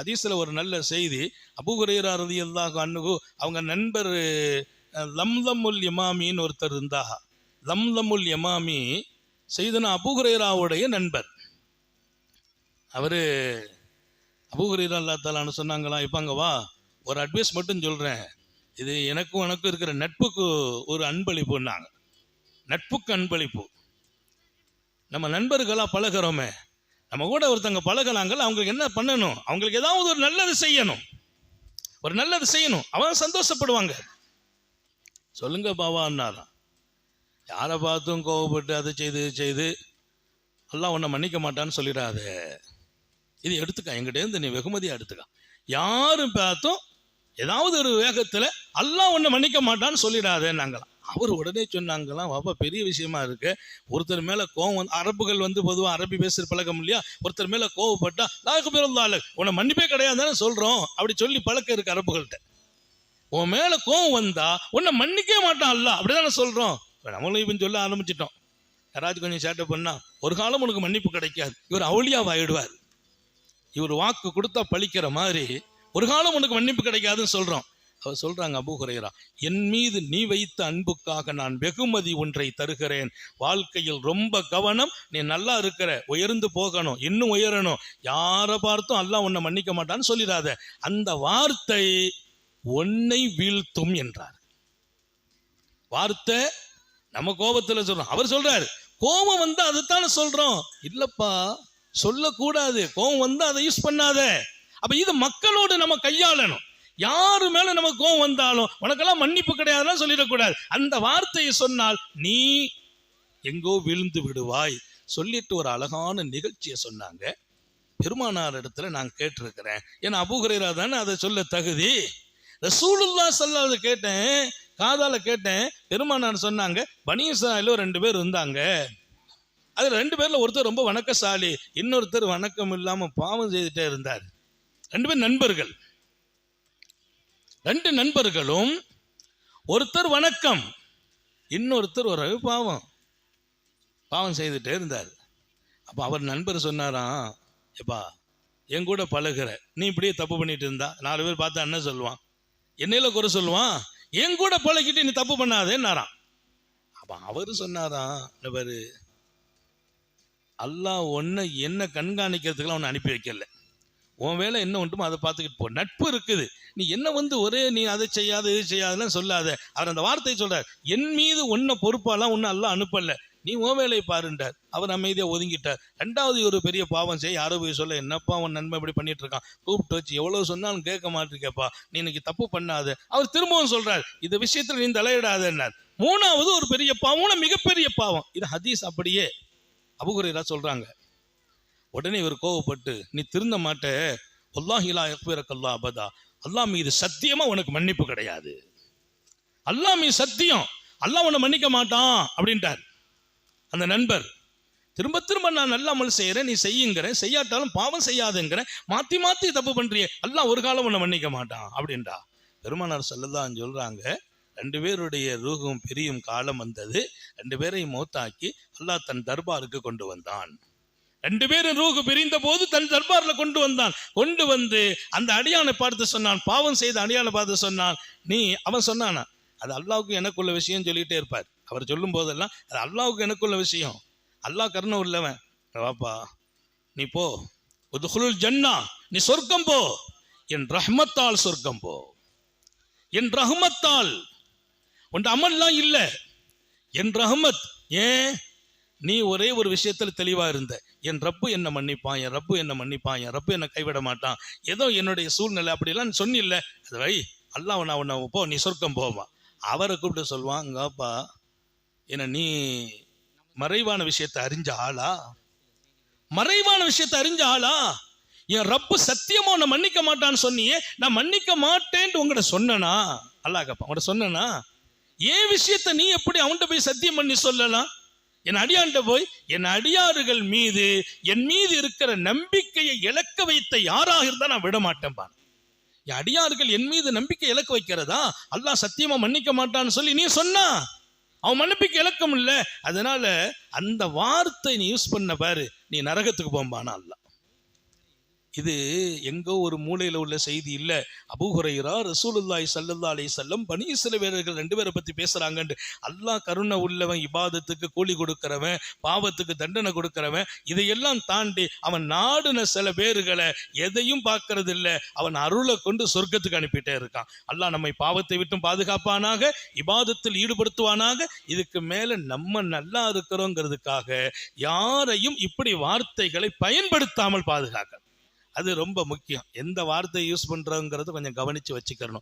ஹதீஸில் ஒரு நல்ல செய்தி அபுகுரேரா ரலியல்லாஹு அன்ஹு அவங்க நண்பர் லம்லமுல் யமாமின்னு ஒருத்தர் இருந்தா லம்லமுல் இமாமி செய்தனா அபுகுரேராவுடைய நண்பர். அவர் அபுகுரேரா அல்லா தாலான்னு சொன்னாங்களா இப்போ வா ஒரு அட்வைஸ் மட்டும் சொல்கிறேன் இது எனக்கும் எனக்கும் இருக்கிற நட்புக்கு ஒரு அன்பளிப்புன்னாங்க நட்புக்கு அன்பளிப்பு. நம்ம நண்பர்களாக பழகுறோமே நம்ம கூட ஒருத்தங்க பழகுனாங்கல்ல அவங்களுக்கு என்ன பண்ணணும்? அவங்களுக்கு ஏதாவது ஒரு நல்லது செய்யணும். ஒரு நல்லது செய்யணும். அவங்க சந்தோஷப்படுவாங்க. சொல்லுங்க பாவான்னாராம் யாரை பார்த்தும் கோவப்பட்டு அதை செய்து செய்து எல்லாம் உன்னை மன்னிக்க மாட்டான்னு சொல்லிடாத. இது எடுத்துக்க. எங்கிட்டேருந்து நீ வெகுமதியாக எடுத்துக்க. யாரும் பார்த்தும் ஏதாவது ஒரு வேகத்துல அல்லாஹ் உன்னை மன்னிக்க மாட்டான்னு சொல்லிடாதேன்னாங்களாம். அவர் உடனே சொன்னாங்களாம் வாப்பா பெரிய விஷயமா இருக்கு. ஒருத்தர் மேல கோவம் வந்து அரபுகள் வந்து பொதுவாக அரபி பேசுற பழக்கம் இல்லையா? ஒருத்தர் மேல கோவப்பட்டா லாக்கு பிறந்தாள் உன்னை மன்னிப்பே கிடையாதுன்னு சொல்றோம் அப்படி சொல்லி பழக்கம் இருக்கு அரபுகள்கிட்ட உன் மேல கோவம் வந்தா உன்னை மன்னிக்கவே மாட்டான் அல்ல அப்படிதானே சொல்றோம். நம்மளும் இப்ப சொல்ல ஆரம்பிச்சிட்டோம். யாராச்சும் கொஞ்சம் சேட்டை பண்ணா ஒரு காலம் உனக்கு மன்னிப்பு கிடைக்காது. இவர் அவளியாவாயிடுவார். இவர் வாக்கு கொடுத்தா பழிக்கிற மாதிரி ஒரு காலம் உனக்கு மன்னிப்பு கிடைக்காதுன்னு சொல்கிறோம் அவர் சொல்றாங்க அபு குறையரா என் மீது நீ வைத்த அன்புக்காக நான் வெகுமதி ஒன்றை தருகிறேன். வாழ்க்கையில் ரொம்ப கவனம் நீ நல்லா இருக்கிற உயர்ந்து போகணும் இன்னும் உயரணும். யாரை பார்த்தும் அல்லாஹ் உன்னை மன்னிக்க மாட்டான்னு சொல்லிடாத. அந்த வார்த்தை உன்னை வீழ்த்தும் என்றார். வார்த்தை நம்ம கோபத்தில் சொல்றோம். அவர் சொல்றாரு கோபம் வந்து அதைத்தானே சொல்றோம். இல்லப்பா சொல்லக்கூடாது. கோபம் வந்து அதை யூஸ் பண்ணாத. அப்ப இது மக்களோடு நம்ம கையாளணும். யாரு மேல நம்ம கோபம் வந்தாலும் உனக்கெல்லாம் மன்னிப்பு கிடையாதுன்னு சொல்லிடக்கூடாது. அந்த வார்த்தையை சொன்னால் நீ எங்கோ விழுந்து விடுவாய். சொல்லிட்டு ஒரு அழகான நிகழ்ச்சியை சொன்னாங்க. பெருமானார் இடத்துல நான் கேட்டிருக்கிறேன். ஏன்னா அபுகுரேரா தானே அதை சொல்ல தகுதி. ரசூலுல்லா சல்லாத கேட்டேன் காதால கேட்டேன். பெருமானார் சொன்னாங்க பனீசாயில ரெண்டு பேர் இருந்தாங்க. அது ரெண்டு பேர்ல ஒருத்தர் ரொம்ப வணக்கசாலி இன்னொருத்தர் வணக்கம் இல்லாம பாவம் செய்துட்டே இருந்தார். ரெண்டு பேர் நண்பர்கள். ரெண்டு நண்பர்களும் ஒருத்தர் வணக்கம் இன்னொருத்தர் ஒரு பாவம். பாவம் செய்துட்டே இருந்தார். அப்போ அவர் நண்பர் சொன்னாராம் எப்பா என் கூட பழகுற நீ இப்படியே தப்பு பண்ணிட்டு இருந்தா? நாலு பேர் பார்த்தா என்ன சொல்லுவான்? என்னையில குறை சொல்லுவான்? என் கூட பழகிட்டு நீ தப்பு பண்ணாதேன்னாராம். அப்போ அவர் சொன்னாராம் இவர் அல்லாஹ் ஒன்று என்ன கண்காணிக்கிறதுக்குலாம் உன்னை அனுப்பி வைக்கல. உன் வேலை என்ன ஒன்றுமோ அதை பார்த்துக்கிட்டு போ. நட்பு இருக்குது. நீ என்ன வந்து ஒரே நீ அதை செய்யாத இது செய்யாதுலாம் சொல்லாத. அவர் அந்த வார்த்தையை சொல்றார். என் மீது உன்னை பொறுப்பாலாம் ஒன்னும் எல்லாம் அனுப்பல. நீ உன் வேலையை பாருண்டார் அவர் அமைதியாக ஒதுங்கிட்டார். ரெண்டாவது ஒரு பெரிய பாவம் செய்ய யாரோ போய் சொல்ல என்னப்பா உன் நன்மை இப்படி பண்ணிட்டு இருக்கான்? கூப்பிட்டு வச்சு எவ்வளவு சொன்னாலும் கேட்க மாட்டிருக்கேப்பா நீ இன்னைக்கு தப்பு பண்ணாத. அவர் திரும்பவும் சொல்றார் இந்த விஷயத்துல நீ தலையிடாதன்னார் மூணாவது ஒரு பெரிய பாவம் மிகப்பெரிய பாவம். இது ஹதீஸ் அப்படியே அபுகுரேரா சொல்றாங்க. உடனே இவர் கோவப்பட்டு நீ திருந்த மாட்ட. ஒல்லாஹிலா எக்பிரக்கல்லா அபதா. அல்லாஹ் மீது சத்தியமா உனக்கு மன்னிப்பு கிடையாது. அல்லாஹ் மீது சத்தியம். அல்லாஹ் உன்னை மன்னிக்க மாட்டான் அப்படின்ட்டார். அந்த நண்பர் திரும்ப திரும்ப நான் நல்ல அமல் செய்யறேன் நீ செய்யுங்கிறேன். செய்யாட்டாலும் பாவம் செய்யாதுங்கிறேன். மாத்தி மாத்தி தப்பு பண்றியே. அல்லாஹ் ஒரு காலம் உன்னை மன்னிக்க மாட்டான் அப்படின்டா பெருமானார் சொல்லதான் சொல்றாங்க ரெண்டு பேருடைய ரூகும் பிரியும் காலம் வந்தது. ரெண்டு பேரையும் மோத்தாக்கி அல்லாஹ் தன் தர்பாருக்கு கொண்டு வந்தான். ரெண்டு பேரும் ரூகு பிரிந்த போது தன் தர்பாரில் கொண்டு வந்தான். கொண்டு வந்து அந்த அடியானை பார்த்து சொன்னான். பாவம் செய்த அடியானை பார்த்து சொன்னான். நீ அவன் சொன்னானா? அது அல்லாவுக்கு எனக்குள்ள விஷயம் சொல்லிகிட்டே இருப்பார். அவர் சொல்லும் போதெல்லாம் அது அல்லாவுக்கு எனக்குள்ள விஷயம். அல்லாஹ் கருணை உள்ளவன். வாப்பா நீ போ. உதுகுலுல் ஜன்னா. நீ சொர்க்கம் போ. என் ரஹ்மத்தால் சொர்க்கம் போ. என் ரஹ்மத்தால். உன் அமல்லாம் இல்லை. என் ரஹ்மத். ஏன்? நீ ஒரே ஒரு விஷயத்துல தெளிவா இருந்த. என் ரப்பு என்ன மன்னிப்பான் என் ரப்பு என்ன மன்னிப்பான் என் ரப்பு என்ன கைவிட மாட்டான். ஏதோ என்னுடைய சூழ்நிலை அப்படிலாம் சொன்னில்ல. அது வை அல்லாஹ் நான் உன்னை போ நீ சொர்க்கம் போவான் அவரை கூப்பிட்டு சொல்லுவான் அங்கப்பா என்ன நீ மறைவான விஷயத்தை அறிஞ்ச ஆளா? மறைவான விஷயத்தை அறிஞ்ச ஆளா? என் ரப்பு சத்தியமா உன்னை மன்னிக்க மாட்டான்னு சொன்னியே நான் மன்னிக்க மாட்டேன்ட்டு உங்கள்கிட்ட சொன்னனா? அல்லாஹ் கேப்பான். உங்கள்கிட்ட சொன்னனா? ஏன் விஷயத்த நீ எப்படி அவன்கிட்ட போய் சத்தியம் பண்ணி சொல்லலாம்? என் அடியாண்ட போய் என் அடியாறுகள் மீது என் மீது இருக்கிற நம்பிக்கையை இழக்க வைத்த யாராக இருந்தா நான் விட மாட்டேன்பான் என் அடியார்கள் என் மீது நம்பிக்கை இழக்க வைக்கிறதா? அல்லாஹ் சத்தியமா மன்னிக்க மாட்டான்னு சொல்லி நீ சொன்னா. அவன் மன்னிப்புக்கு இழக்கம் முடியல. அதனால அந்த வார்த்தை நீ யூஸ் பண்ண பாரு. நீ நரகத்துக்கு போம்பானா அல்ல இது எங்கோ ஒரு மூலையில உள்ள செய்தி இல்ல. அபூஹுரைரா ரசூலுல்லாஹி ஸல்லல்லாஹு அலைஹி வஸல்லம் பனி வீரர்கள் ரெண்டு பேரை பத்தி பேசுறாங்கன்னு அல்லாஹ் கருணை உள்ளவன் இபாதத்துக்கு கூலி கொடுக்கிறவன் பாவத்துக்கு தண்டனை கொடுக்கிறவன் இதையெல்லாம் தாண்டி அவன் நாடுன சில பேர்களை எதையும் பார்க்கறது இல்ல அவன் அருளை கொண்டு சொர்க்கத்துக்கு அனுப்பிட்டே இருக்கான். அல்லாஹ் நம்மை பாவத்தை விட்டும் பாதுகாப்பானாக இபாதத்தில் ஈடுபடுத்துவானாக இதுக்கு மேல நம்ம நல்லா இருக்கிறோங்கிறதுக்காக யாரையும் இப்படி வார்த்தைகளை பயன்படுத்தாமல் பாதுகாக்க அது ரொம்ப முக்கியம். எந்த வார்த்தை யூஸ் பண்றோங்கிறத கொஞ்சம் கவனிச்சு வச்சுக்கிறணும்.